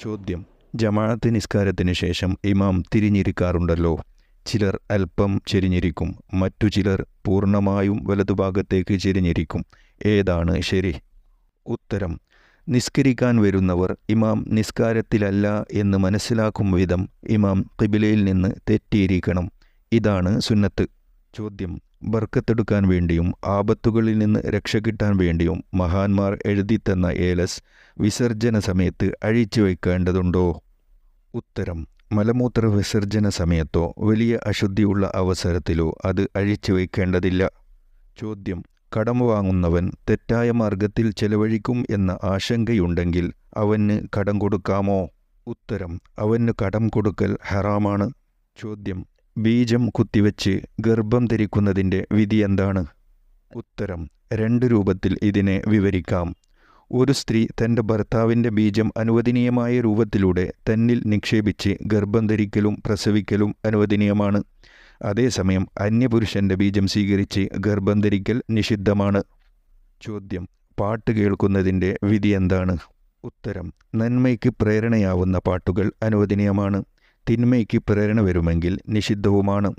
ചോദ്യം. ജമാഅത്ത് നിസ്കാരത്തിന് ശേഷം ഇമാം തിരിഞ്ഞിരിക്കാറുണ്ടല്ലോ. ചിലർ അല്പം ചെരിഞ്ഞിരിക്കും. മറ്റു ചിലർ പൂർണമായും വലതുഭാഗത്തേക്ക് ചെരിഞ്ഞിരിക്കും. ഏതാണ് ശരി? ഉത്തരം. നിസ്കരിക്കാൻ വരുന്നവർ ഇമാം നിസ്കാരത്തിലല്ല എന്ന് മനസ്സിലാക്കും വിധം ഇമാം കിബിലയിൽ നിന്ന് തെറ്റിയിരിക്കണം. ഇതാണ് സുന്നത്ത്. ചോദ്യം. ബർക്കത്തെടുക്കാൻ വേണ്ടിയും ആപത്തുകളിൽ നിന്ന് രക്ഷ കിട്ടാൻ വേണ്ടിയും മഹാന്മാർ എഴുതിത്തന്ന ഏലസ് വിസർജന സമയത്ത് അഴിച്ചു വയ്ക്കേണ്ടതുണ്ടോ? ഉത്തരം. മലമൂത്ര വിസർജന സമയത്തോ വലിയ അശുദ്ധിയുള്ള അവസരത്തിലോ അത് അഴിച്ചു വയ്ക്കേണ്ടതില്ല. ചോദ്യം. കടം വാങ്ങുന്നവൻ തെറ്റായ മാർഗത്തിൽ ചെലവഴിക്കും എന്ന ആശങ്കയുണ്ടെങ്കിൽ അവന് കടം കൊടുക്കാമോ? ഉത്തരം. അവന് കടം കൊടുക്കൽ ഹറാമാണ്. ചോദ്യം. ബീജം കുത്തിവെച്ച് ഗർഭം ധരിക്കുന്നതിന്റെ വിധി എന്താണ്? ഉത്തരം രണ്ട് രൂപത്തിൽ ഇതിനെ വിവരിക്കാം. ഒരു സ്ത്രീ തന്റെ ഭർത്താവിന്റെ ബീജം അനുവദനീയമായ രൂപത്തിലൂടെ തന്നിൽ നിക്ഷേപിച്ച് ഗർഭം ധരിക്കലും പ്രസവിക്കലും അനുവദനീയമാണ്. അതേസമയം അന്യപുരുഷന്റെ ബീജം സ്വീകരിച്ച് ഗർഭം ധരിക്കൽ നിഷിദ്ധമാണ്. ചോദ്യം പാട്ട് കേൾക്കുന്നതിന്റെ വിധി എന്താണ്? ഉത്തരം നന്മയ്ക്ക് പ്രേരണയാവുന്ന പാട്ടുകൾ അനുവദനീയമാണ്. തിന്മയ്ക്ക് പ്രേരണ വരുമെങ്കിൽ നിഷിദ്ധവുമാണ്.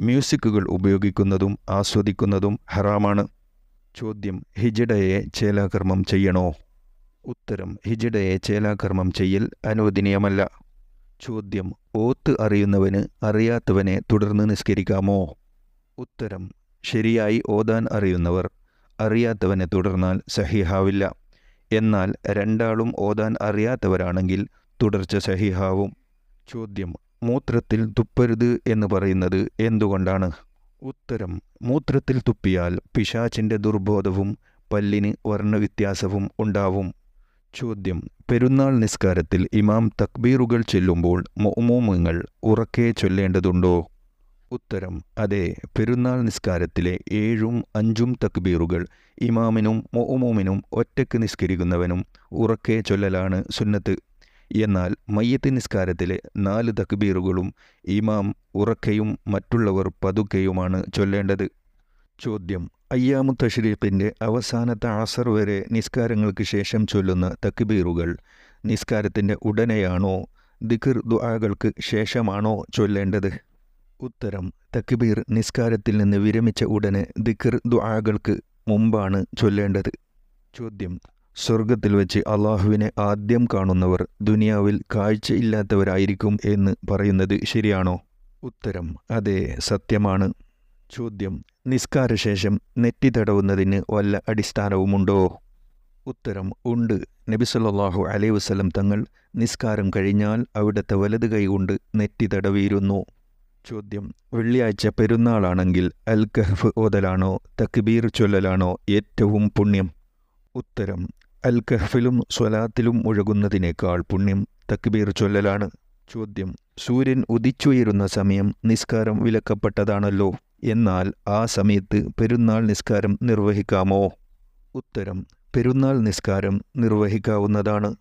മ്യൂസിക്കുകൾ ഉപയോഗിക്കുന്നതും ആസ്വദിക്കുന്നതും ഹറാമാണ്. ചോദ്യം ഹിജഡയെ ചേലാകർമ്മം ചെയ്യണോ? ഉത്തരം ഹിജഡയെ ചേലാകർമ്മം ചെയ്യൽ അനുവദനീയമല്ല. ചോദ്യം ഓത്ത് അറിയുന്നവന് അറിയാത്തവനെ തുടർന്ന് നിസ്കരിക്കാമോ? ഉത്തരം ശരിയായി ഓതാൻ അറിയുന്നവർ അറിയാത്തവനെ തുടർന്നാൽ സഹിഹാവില്ല. എന്നാൽ രണ്ടാളും ഓതാൻ അറിയാത്തവരാണെങ്കിൽ തുടർച്ച സഹിഹാവും. ചോദ്യം. മൂത്രത്തിൽ തുപ്പരുത് എന്ന് പറയുന്നത് എന്തുകൊണ്ടാണ്? ഉത്തരം. മൂത്രത്തിൽ തുപ്പിയാൽ പിശാച്ചിന്റെ ദുർബോധവും പല്ലിന് വർണവ്യത്യാസവും ഉണ്ടാവും. ചോദ്യം. പെരുന്നാൾ നിസ്കാരത്തിൽ ഇമാം തക്ബീറുകൾ ചെല്ലുമ്പോൾ മൊമോമങ്ങൾ ഉറക്കെ ചൊല്ലേണ്ടതുണ്ടോ? ഉത്തരം. അതെ. പെരുന്നാൾ നിസ്കാരത്തിലെ ഏഴും അഞ്ചും തക്ബീറുകൾ ഇമാമിനും മൊമോമിനും ഒറ്റയ്ക്ക് നിസ്കരിക്കുന്നവനും ഉറക്കെ ചൊല്ലലാണ് സുന്നത്ത്. എന്നാൽ മയ്യത്ത് നിസ്കാരത്തിലെ നാല് തക്ബീറുകളും ഇമാം ഉറക്കയും മറ്റുള്ളവർ പതുക്കെയുമാണ് ചൊല്ലേണ്ടത്. ചോദ്യം. അയ്യാമു തഷ്രീഖിന്റെ അവസാനത്തെ അസർ വരെ നിസ്കാരങ്ങൾക്ക് ശേഷം ചൊല്ലുന്ന തക്ബീറുകൾ നിസ്കാരത്തിന്റെ ഉടനെയാണോ ദിഖിർ ദുആകൾക്ക് ശേഷമാണോ ചൊല്ലേണ്ടത്? ഉത്തരം. തക്ബീർ നിസ്കാരത്തിൽ നിന്ന് വിരമിച്ച ഉടനെ ദിഖിർ ദുആകൾക്ക് മുമ്പാണ് ചൊല്ലേണ്ടത്. ചോദ്യം. സ്വർഗത്തിൽ വെച്ച് അള്ളാഹുവിനെ ആദ്യം കാണുന്നവർ ദുനിയാവിൽ കാഴ്ചയില്ലാത്തവരായിരിക്കും എന്ന് പറയുന്നത് ശരിയാണോ? ഉത്തരം അതെ സത്യമാണ്. ചോദ്യം നിസ്കാരശേഷം നെറ്റി തടവുന്നതിന് വല്ല അടിസ്ഥാനവുമുണ്ടോ? ഉത്തരം ഉണ്ട്. നബിസല്ലാഹു അലൈ വസ്ലം തങ്ങൾ നിസ്കാരം കഴിഞ്ഞാൽ അവിടുത്തെ വലത് കൈകൊണ്ട് നെറ്റി തടവിയിരുന്നു. ചോദ്യം വെള്ളിയാഴ്ച പെരുന്നാളാണെങ്കിൽ അൽ കഹഫ് ഓതലാണോ തക്ബീർ ചൊല്ലലാണോ ഏറ്റവും പുണ്യം? ഉത്തരം അൽ കഹ്ഫിലും സ്വലാത്തിലും ഒഴുകുന്നതിനേക്കാൾ പുണ്യം തക്ബീർ ചൊല്ലലാണ്. ചോദ്യം സൂര്യൻ ഉദിച്ചുയരുന്ന സമയം നിസ്കാരം വിലക്കപ്പെട്ടതാണല്ലോ. എന്നാൽ ആ സമയത്ത് പെരുന്നാൾ നിസ്കാരം നിർവഹിക്കാമോ? ഉത്തരം പെരുന്നാൾ നിസ്കാരം നിർവഹിക്കാവുന്നതാണ്.